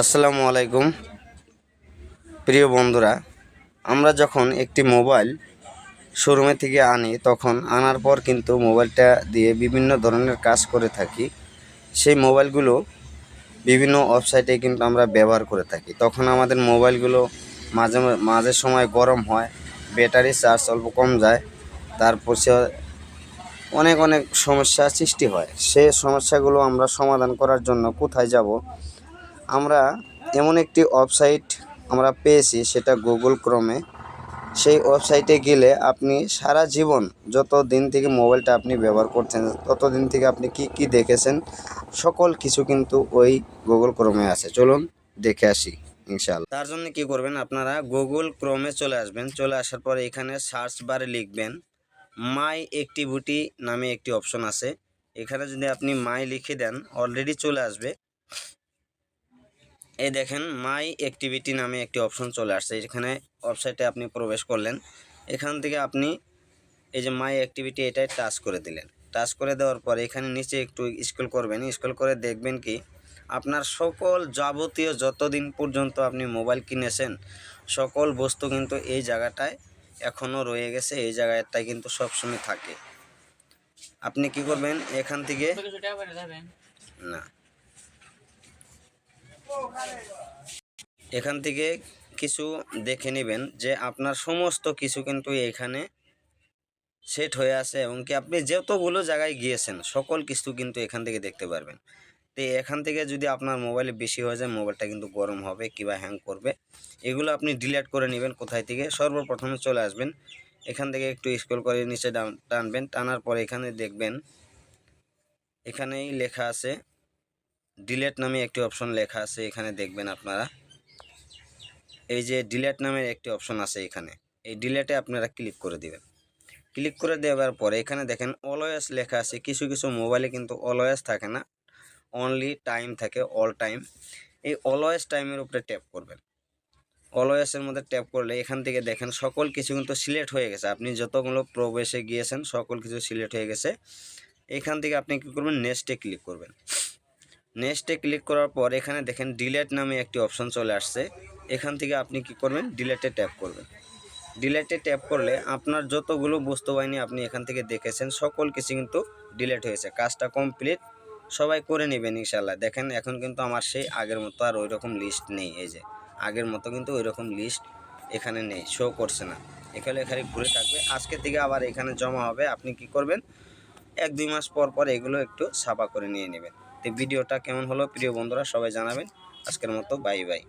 আসসালামু আলাইকুম। প্রিয় বন্ধুরা, আমরা যখন একটি মোবাইল শোরুমে থেকে আনি, তখন আনার পর কিন্তু মোবাইলটা দিয়ে বিভিন্ন ধরনের কাজ করে থাকি। সেই মোবাইলগুলো বিভিন্ন ওয়েবসাইটে কিন্তু আমরা ব্যবহার করে থাকি। তখন আমাদের মোবাইলগুলো মাঝে মাঝে সময় গরম হয়, ব্যাটারি চার্জ অল্প কম যায়, তারপর সে অনেক অনেক সমস্যা সৃষ্টি হয়। সে সমস্যাগুলো আমরা সমাধান করার জন্য কোথায় যাব আমরা এমন একটি ওয়েবসাইট আমরা পেয়েছি, সেটা গুগল ক্রমে। সেই ওয়েবসাইটে গেলে আপনি সারা জীবন যত দিন থেকে মোবাইলটা আপনি ব্যবহার করছেন, তত দিন থেকে আপনি কি কি দেখেছেন, সকল কিছু কিন্তু ওই গুগল ক্রমে আছে। চলুন দেখে আসি, ইনশাআল্লাহ। তার জন্য কি করবেন আপনারা, গুগল ক্রমে চলে আসবেন। চলে আসার পরে এখানে সার্চ বারে লিখবেন, মাই অ্যাক্টিভিটি নামে একটি অপশন আছে। এখানে যদি আপনি মাই লিখে দেন, অলরেডি চলে আসবে। এই দেখেন মাই অ্যাক্টিভিটি নামে একটি অপশন চলে আসছে। এখানে ওয়েবসাইটে আপনি প্রবেশ করলেন। এখান থেকে আপনি এই যে মাই অ্যাক্টিভিটি এটাই টাচ করে দিলেন। টাচ করে দেওয়ার পরে এখানে নিচে একটু স্ক্রল করবেন। স্ক্রল করে দেখবেন কি আপনার সকল যাবতীয় যতদিন পর্যন্ত আপনি মোবাইল কিনেছেন সকল বস্তু কিন্তু এই জায়গাটায় এখনও রয়ে গেছে। এই জায়গাটায় কিন্তু সবসময় থাকে। আপনি কি করবেন? এখান থেকে না। এখান থেকে কিছু দেখে নেবেন যে আপনার সমস্ত কিছু কিন্তু এখানে সেট হয়ে আছে এবং কি আপনি যতগুলো জায়গায় গিয়েছেন, সকল কিছু কিন্তু এখান থেকে দেখতে পারবেন। তো এখান থেকে যদি আপনার মোবাইলে বেশি হয়ে যায়, মোবাইলটা কিন্তু গরম হবে কিবা হ্যাং করবে। এগুলো আপনি ডিলিট করে নেবেন কোথায় থেকে, সর্বপ্রথমে চলে আসবেন। এখান থেকে একটু স্ক্রল করে নিচে টানবেন, টানার পরে এখানে দেখবেন, এখানেই লেখা আছে ডিলেট নামে একটি অপশন লেখা আছে, এখানে দেখবেন আপনারা। এই যে ডিলেট নামের একটি অপশন আছে এখানে, এই ডিলেটে আপনারা ক্লিক করে দিবেন। ক্লিক করে দেওয়ার পরে এখানে দেখেন অলওয়েস লেখা আছে, কিছু কিছু মোবাইলে কিন্তু অলওয়েস থাকে না অনলি টাইম থাকে অল টাইম এই অলওয়েস টাইমের উপরে ট্যাপ করবেন। অলওয়েসের মধ্যে ট্যাপ করলে এখান থেকে দেখেন, সকল কিছু কিন্তু সিলেক্ট হয়ে গেছে। আপনি যতগুলো প্রবেশে গিয়েছেন, সকল কিছু সিলেক্ট হয়ে গেছে। এখান থেকে আপনি কী করবেন নেক্সটে ক্লিক করবেন। নেক্সটে ক্লিক করার পর এখানে দেখেন ডিলেট নামে একটি অপশন চলে আসছে। এখান থেকে আপনি কি করবেন? ডিলেটে ট্যাপ করবেন। ডিলেটে ট্যাপ করলে আপনার যতগুলো বস্তু বাহিনী আপনি এখান থেকে দেখেছেন, সকল কিছু কিন্তু ডিলেট হয়েছে। কাজটা কমপ্লিট সবাই করে নেবেন ইনশাল্লাহ দেখেন এখন কিন্তু আমার সেই আগের মতো আর ওই রকম লিস্ট নেই, এই যে। আগের মতো কিন্তু ওই রকম লিস্ট এখানে নেই শো করছে না। এখানে এখানে ঘুরে থাকবে। আজকে থেকে আবার এখানে জমা হবে। আপনি কি করবেন? এক দুই মাস পর পর এগুলো একটু সাফা করে নিয়ে নেবেন। ভিডিওটা কেমন হলো প্রিয় বন্ধুরা সবাই জানাবেন। আজকের মতো বাই বাই।